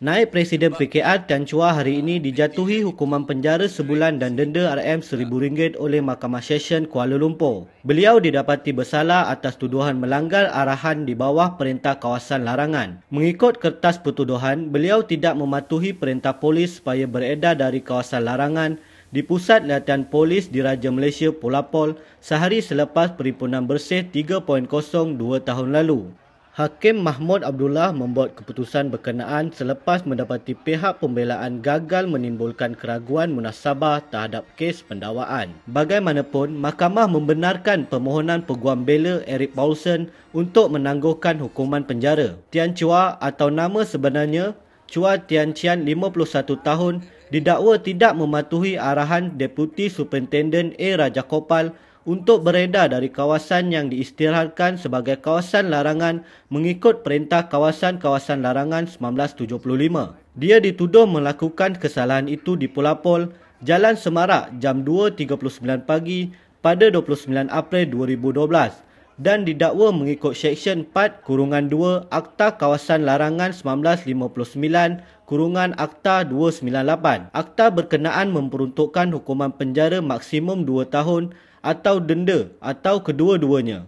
Naib Presiden PKR Tan Chua hari ini dijatuhi hukuman penjara sebulan dan denda RM1000 oleh Mahkamah Session Kuala Lumpur. Beliau didapati bersalah atas tuduhan melanggar arahan di bawah perintah kawasan larangan. Mengikut kertas pertuduhan, beliau tidak mematuhi perintah polis supaya beredar dari kawasan larangan di Pusat Latihan Polis di Raja Malaysia Polapol sehari selepas perimpunan bersih 3.0 dua tahun lalu. Hakim Mahmud Abdullah membuat keputusan berkenaan selepas mendapati pihak pembelaan gagal menimbulkan keraguan munasabah terhadap kes pendakwaan. Bagaimanapun, mahkamah membenarkan permohonan peguam bela Eric Paulson untuk menangguhkan hukuman penjara. Tian Chua atau nama sebenarnya Chua Tian Chian 51 tahun didakwa tidak mematuhi arahan Deputi Superintendent A Raja Kopal untuk beredar dari kawasan yang diisytiharkan sebagai kawasan larangan mengikut Perintah Kawasan-Kawasan Larangan 1975. Dia dituduh melakukan kesalahan itu di Pulapol, Jalan Semarak jam 2.39 pagi pada 29 April 2012 dan didakwa mengikut Seksyen 4 Kurungan 2 Akta Kawasan Larangan 1959 Kurungan Akta 298. Akta berkenaan memperuntukkan hukuman penjara maksimum 2 tahun atau denda atau kedua-duanya.